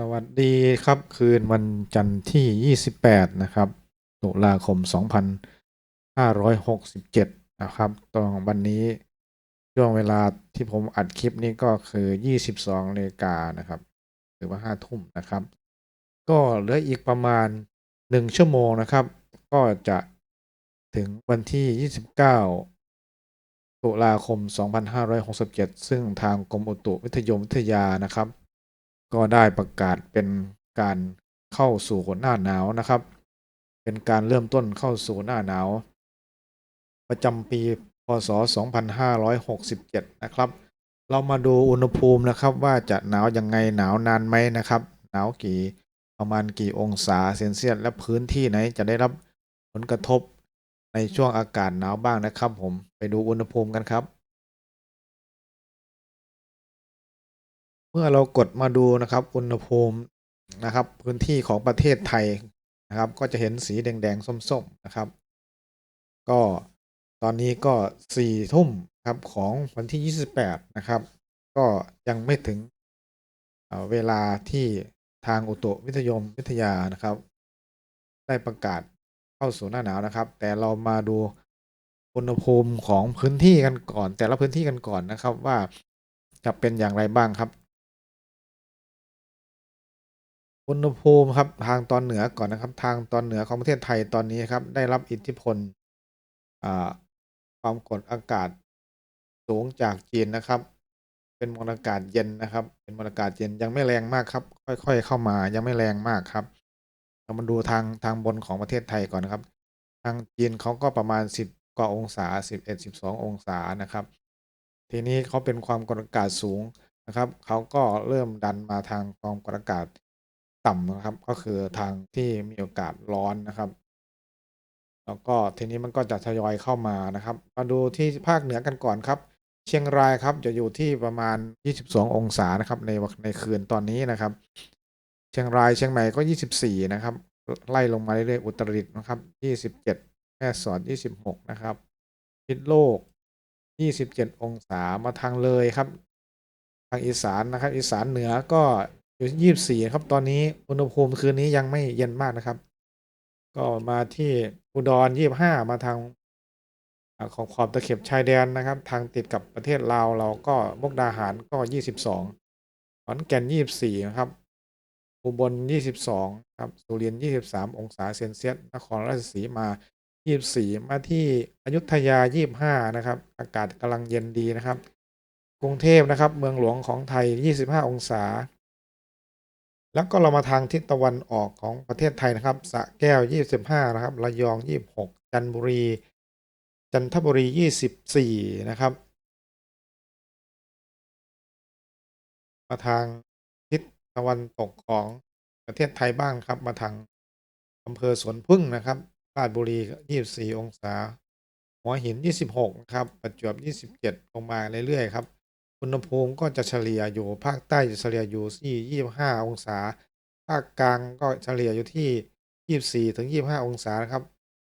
สวัสดีครับคืนวันจันทร์ที่ 28 นะครับตุลาคม 2567 นะครับตอนวันนี้ช่วงเวลาที่ผมอัดคลิปนี้ก็คือ 22นาฬิกานะครับหรือว่า 5 ทุ่มนะครับ ก็เหลืออีกประมาณ 1 ชั่วโมงนะครับ ก็จะถึงวันที่ 29 ตุลาคม 2567 ซึ่งทางกรมอุตุวิทยมวิทยานะครับ ก็ได้ประกาศเป็นการเข้าสู่หน้าหนาวนะครับ เป็นการเริ่มต้นเข้าสู่หน้าหนาว ประจำปีพศ 2567 นะครับ เรามาดูอุณหภูมินะครับว่าจะหนาวยังไงหนาวนานไหมนะครับ หนาวกี่ประมาณกี่องศาเซนเซียสและพื้นที่ไหนจะได้รับผลกระทบในช่วงอากาศหนาวบ้างนะครับ ผมไปดูอุณหภูมิกันครับ มื่อเรากดมาดูนะครับอุณหภูมินะครับพื้นที่ของประเทศไทยนะครับ ก็จะเห็นสีแดง ๆ ส้ม ๆ นะครับ ก็ตอนนี้ก็สี่ทุ่มครับของวันที่ 28 นะครับ ก็ยังไม่ถึงเเวลาที่ทางอุตุวิทยมวิทยานะครับ ได้ประกาศเข้าสู่หน้าหนาวนะครับ แต่เรามาดูอุณหภูมิของพื้นที่กันก่อน แต่ละพื้นที่กันก่อนนะครับว่าจะเป็นอย่างไรบ้างครับ อุณหภูมิครับทางตอนเหนือก่อนนะครับ ทางตอนเหนือของประเทศไทยตอนนี้ครับ ได้รับอิทธิพลความกดอากาศสูงจากจีนนะครับ เป็นมวลอากาศเย็นนะครับ เป็นมวลอากาศเย็นยังไม่แรงมากครับ ค่อยๆเข้ามายังไม่แรงมากครับเรามาดูทางทางบนของประเทศไทยก่อนนะครับ ทางจีนเขาก็ประมาณ 10กว่าองศา 11 12 องศานะครับ ทีนี้เขาเป็นความกดอากาศสูงนะครับเขาก็เริ่มดันมาทางความกดอากาศ ต่ำนะครับ ก็คือทางที่มีโอกาสร้อนนะครับ แล้วก็ทีนี้มันก็จะทยอยเข้ามานะครับ มาดูที่ภาคเหนือกันก่อนครับ เชียงรายครับจะอยู่ที่ประมาณ 22 องศานะครับ ในในคืนตอนนี้นะครับ เชียงรายเชียงใหม่ก็ 24 นะครับ ไล่ลงมาเรื่อยๆอุตรดิตถ์นะครับ 27แม่สอด26 นะครับพิษโลก 27 องศามาทางเลยครับ ทางอีสานนะครับ อีสานเหนือก็ อยู่ที่24ครับ ตอนนี้อุณหภูมิคืนนี้ยังไม่เย็นมากนะครับ ก็มาที่อุดร25มาทางของขอบตะเข็บชายแดนนะครับ ทางติดกับประเทศลาวเราก็มุกดาหารก็22ขอนแก่น24นะครับ อุบล22ครับสุรินทร์23องศาเซนเซียสนครราชสีมา24มาที่อยุธยา25นะครับ อากาศกำลังเย็นดีนะครับ กรุงเทพนะครับ เมืองหลวงของไทย25องศา แล้วก็เรามาทางทิศตะวันออกของประเทศไทยนะครับสะแก้ว 25 นะครับ ระยอง 26 จันทบุรี จันทบุรี 24 นะครับ มาทางทิศตะวันตกของประเทศไทยบ้างครับ มาทางอำเภอสวนพึ่งนะครับราชบุรี 24 องศา หัวหิน 26 นะครับ ประจวบ 27 ลงมาเรื่อยๆครับ อุณหภูมิก็จะเฉลี่ยอยู่ภาคใต้จะเฉลี่ยอยู่ที่25 องศา ภาคกลางก็เฉลี่ยอยู่ที่ 24ถึง25 องศานะครับ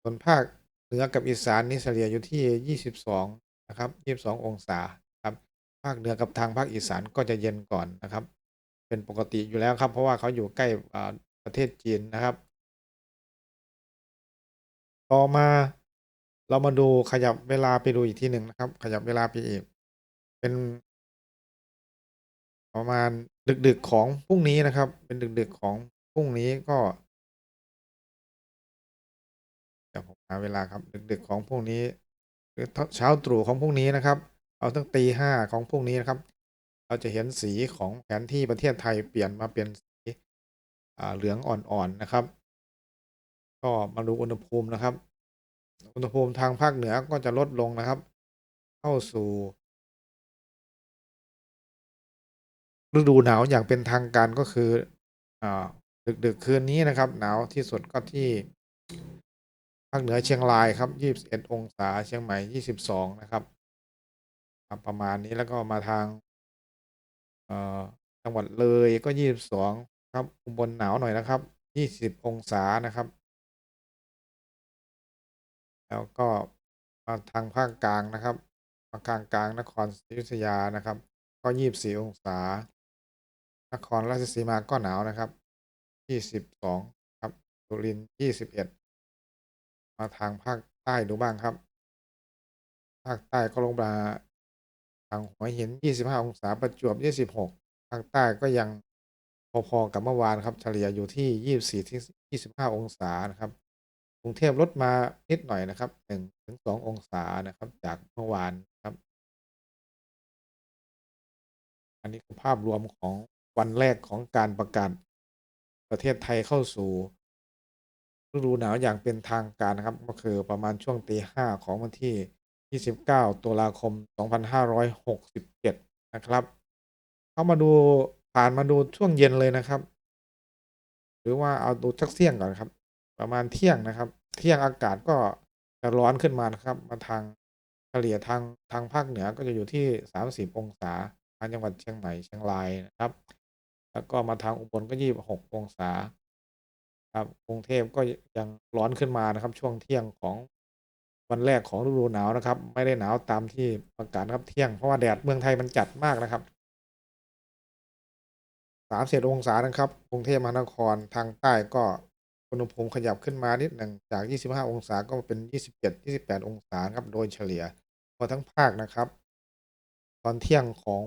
ส่วนภาคเหนือกับอีสานนี่เฉลี่ยอยู่ที่ 22 นะครับ 22 องศาครับภาคเหนือกับทางภาคอีสานก็จะเย็นก่อนนะครับ เป็นปกติอยู่แล้วครับ เพราะว่าเขาอยู่ใกล้ประเทศจีนนะครับ ต่อมาเรามาดูขยับเวลาไปดูอีกทีหนึ่งนะครับ ขยับเวลาไปอีก เป็น ประมาณดึกๆของพรุ่งนี้นะครับ เป็นดึกๆของพรุ่งนี้ก็เดี๋ยวผมหาเวลาครับดึกๆของพรุ่งนี้ หรือเช้าตรู่ของพรุ่งนี้นะครับ เอาตั้งตีห้าของพรุ่งนี้นะครับ เราจะเห็นสีของแผนที่ประเทศไทยเปลี่ยนมาเป็นสีเหลืองอ่อนๆนะครับ ก็มาดูอุณหภูมินะครับ อุณหภูมิทางภาคเหนือก็จะลดลงนะครับ เข้าสู่ ฤดูหนาวอย่างเป็นทางการก็คืออดึกๆคืนนี้นะครับ หนาวที่สุดก็ที่ภาคเหนือเชียงรายครับ21องศาเชียงใหม่ 22 นะครับครับ ประมาณนี้แล้วก็มาทางจังหวัดเลยก็ 22 ครับอุบลหนาวหน่อยนะครับ 20 องศานะครับ แล้วก็มาทางภาคกลางนะครับมากลางกลางนครศรีอยุธยานะครับ ก็ 24 องศา นครราชสีมาก็หนาวนะครับยี่สิบสองครับสุรินทร์ยี่สิบเอ็ดมาทางภาคใต้ดูบ้างครับ ภาคใต้ก็ลงมาทางหัวหินยี่สิบห้าองศาประจวบยี่สิบหกภาคใต้ก็ยังพอๆกับเมื่อวานครับเฉลี่ยอยู่ที่ยี่สี่ที่ยี่สิบห้าองศานะครับกรุงเทพลดมานิดหน่อยนะครับหนึ่งถึงสององศานะครับ จากเมื่อวานครับ อันนี้คือภาพรวมของ วันแรกของการประกาศประเทศไทยเข้าสู่ฤดูหนาวอย่างเป็นทางการนะครับ ก็คือประมาณช่วงตีห้าของวันที่ 29 ตุลาคม 2567 นะครับ เข้ามาดูผ่านมาดูช่วงเย็นเลยนะครับ หรือว่าเอาดูสักเที่ยงก่อนครับ ประมาณเที่ยงนะครับ เที่ยงอากาศก็จะร้อนขึ้นมานะครับ มาทางเฉลี่ยทางทางภาคเหนือก็จะอยู่ที่ 30 องศาทางจังหวัดเชียงใหม่เชียงรายนะครับ แล้วก็มาทางอุบลก็26องศาครับกรุงเทพก็ยังร้อนขึ้นมานะครับ ช่วงเที่ยงของวันแรกของฤดูหนาวนะครับ ไม่ได้หนาวตามที่ประกาศครับเที่ยงเพราะว่าแดดเมืองไทยมันจัดมากนะครับ30องศานะครับกรุงเทพมหานครทางใต้ก็อุณหภูมิขยับขึ้นมานิดหนึ่งจาก 25 องศาก็เป็น 27 28 องศาครับโดยเฉลี่ยพอทั้งภาคนะครับ ตอนเที่ยงของ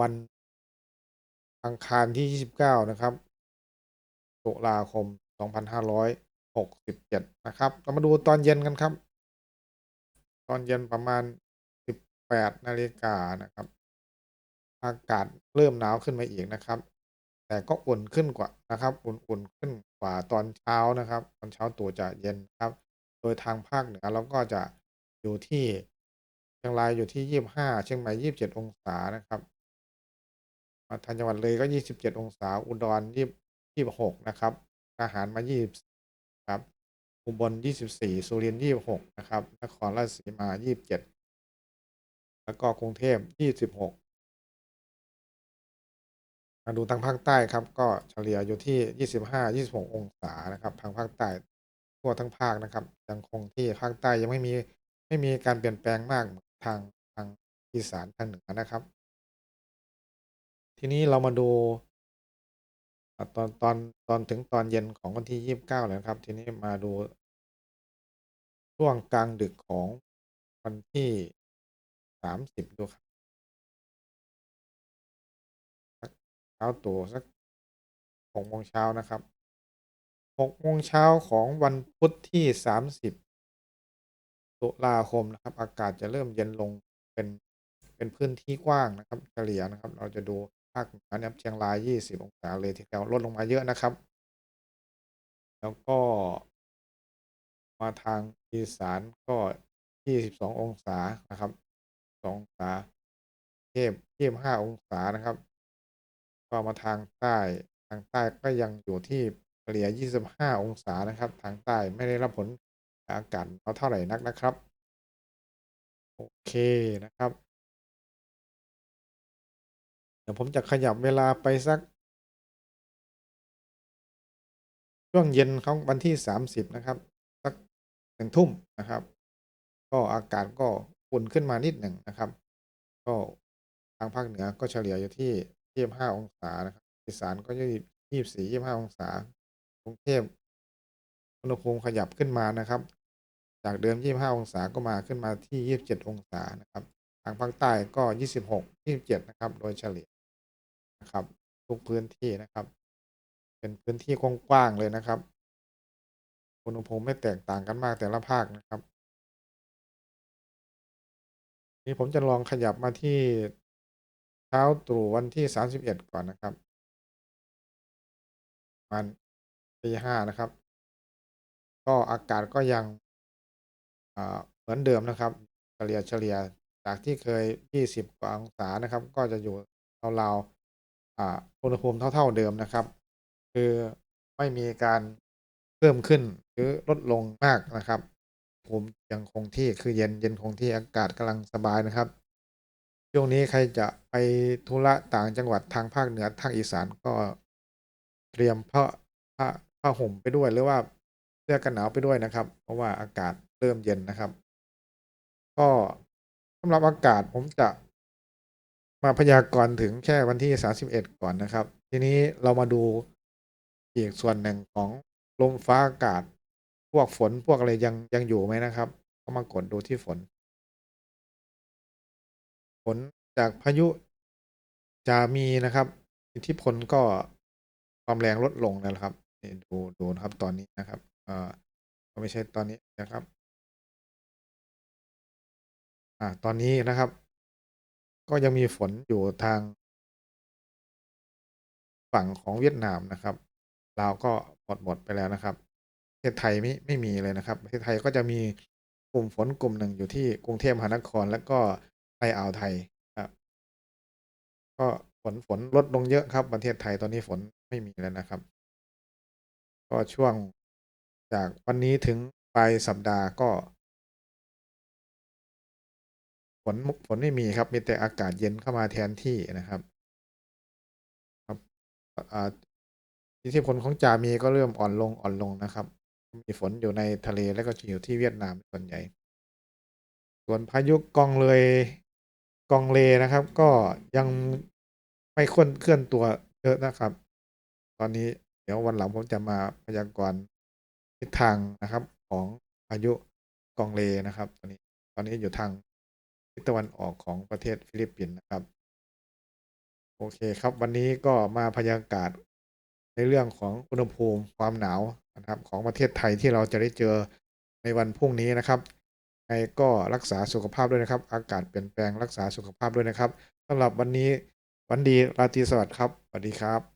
วัน อังคารที่ 29 นะครับตุลาคม 2567 นะครับ เรามาดูตอนเย็นกันครับ ตอนเย็นประมาณ 18 นาฬิกานะครับ อากาศเริ่มหนาวขึ้นมาอีกนะครับ แต่ก็อุ่นขึ้นกว่านะครับ อุ่นๆขึ้นกว่าตอนเช้านะครับ ตอนเช้าตัวจะเย็นครับ โดยทางภาคเหนือเราก็จะอยู่ที่เชียงรายอยู่ที่ 25 เชียงใหม่ 27 องศานะครับ ทางจังหวัดเลยก็ 27 องศา อุดร26 นะครับทหารมา 20 ครับ อุบล 24 สุรินทร์26 นะครับ นครราชสีมา 27 แล้วก็กรุงเทพ 26มาดูทางภาคใต้ครับก็เฉลี่ยอยู่ที่ 25 26 องศานะครับทางภาคใต้ทั่วทั้งภาคนะครับยังคงที่ภาคใต้ยังไม่มีไม่มีการเปลี่ยนแปลงมากทางทางอีสานทางเหนือนะครับ ทีนี้เรามาดูตอนตอนตอนถึงตอนเย็นของวันที่29แล้วนะครับ ทีนี้มาดู ช่วงกลางดึกของวันที่30ดูครับเช้าตรู่สัก6โมงเช้านะครับ6โมงเช้าของวันพุธที่30ตุลาคมนะครับ อากาศจะเริ่มเย็นลงเป็นเป็นพื้นที่กว้างนะครับ เฉลี่ยนะครับ เราจะดู ภาคเหนือนะครับเชียงราย 20 องศาเลยทีเดียวลดลงมาเยอะนะครับ แล้วก็ มาทางอีสานก็ 22 องศานะครับ 2 องศาเทพ25องศานะครับ ก็มาทางใต้ทางใต้ก็ยังอยู่ที่เฉลี่ย 25 องศานะครับ ทางใต้ไม่ได้รับผลอากาศเอาเท่าไหร่นักนะครับ โอเคนะครับ เดี๋ยวผมจะขยับเวลาไปสัก ช่วงเย็นของวันที่ 30 นะครับ สัก1ทุ่มนะครับ ก็อากาศก็อุ่นขึ้นมานิดหนึ่งนะครับ ก็ทางภาคเหนือก็เฉลี่ยอยู่ที่ 25 องศานะครับอีสานก็ยี่24 25 องศากรุงเทพอุณหภูมิขยับขึ้นมานะครับ จากเดิม 25 องศาก็มาขึ้นมาที่ 27 องศานะครับ ทางภาคใต้ก็ 26 27 นะครับ โดยเฉลี่ย นะครับทุกพื้นที่นะครับ เป็นพื้นที่กว้างๆเลยนะครับอุณหภูมิไม่แตกต่างกันมากแต่ละภาคนะครับ นี้ผมจะลองขยับมาที่เช้าตรู่วันที่31ก่อนนะครับประมาณตี5นะครับ ก็อากาศก็ยังเหมือนเดิมนะครับเฉลี่ยเฉลี่ยจากที่เคย 20 กว่าองศานะครับ ก็จะอยู่ราว อ่าอุณหภูมิเท่า ๆเดิมนะครับ คือไม่มีการเพิ่มขึ้นหรือลดลงมากนะครับภูมิยังคงที่คือเย็นเย็นคงที่อากาศกำลังสบายนะครับช่วงนี้ใครจะไปธุระต่างจังหวัดทางภาคเหนือทางอีสานก็เตรียมผ้าผ้าผ้าห่มไปด้วยหรือว่าเสื้อกันหนาวไปด้วยนะครับ เพราะว่าอากาศเริ่มเย็นนะครับ ก็สำหรับอากาศผมจะ มาพยากรณ์ถึงแค่วันที่ 31 ก่อนนะครับ ทีนี้เรามาดูอีกส่วนหนึ่งของลมฟ้าอากาศ พวกฝนพวกอะไรยังยังอยู่ไหมนะครับ ก็มากดดูที่ฝน ฝนจากพายุจะมีนะครับ อิทธิพลก็ความแรงลดลงนะครับนี่ดูดูนะครับตอนนี้นะครับเอ่อก็ไม่ใช่ตอนนี้นะครับ อ่าตอนนี้นะครับ ก็ยังมีฝนอยู่ทาง ฝั่งของเวียดนามนะครับลาวก็หมดหมดไปแล้วนะครับประเทศไทยไม่ไม่มีเลยนะครับประเทศไทยก็จะมีกลุ่มฝนกลุ่มหนึ่งอยู่ที่กรุงเทพมหานคร แล้วก็ในอ่าวไทยครับ ก็ฝนฝนลดลงเยอะครับ ประเทศไทยตอนนี้ฝนไม่มีแล้วนะครับ ก็ช่วงจากวันนี้ถึงปลายสัปดาห์ก็ ฝนฝนไม่มีครับ มีแต่อากาศเย็นเข้ามาแทนที่นะครับ ครับอิทธิพลของจามีก็เริ่มอ่อนลงอ่อนลงนะครับ มีฝนอยู่ในทะเลแล้วก็อยู่ที่เวียดนามส่วนใหญ่ ส่วนพายุกองเลยกองเลนะครับ ก็ยังไม่เคลื่อนเคลื่อนตัวเยอะนะครับ ตอนนี้เดี๋ยววันหลังผมจะมาพยากรณ์ทิศทางนะครับ ของพายุกองเลนะครับ ตอนนี้ตอนนี้อยู่ทาง ทิศตะวันออกของประเทศฟิลิปปินส์นะครับ โอเคครับวันนี้ก็มาพยากรณ์ในเรื่องของอุณหภูมิความหนาวนะครับ ของประเทศไทยที่เราจะได้เจอในวันพรุ่งนี้นะครับไงก็รักษาสุขภาพด้วยนะครับ อากาศเปลี่ยนแปลงรักษาสุขภาพด้วยนะครับสำหรับวันนี้วันดีราตรีสวัสดิ์ครับสวัสดีครับ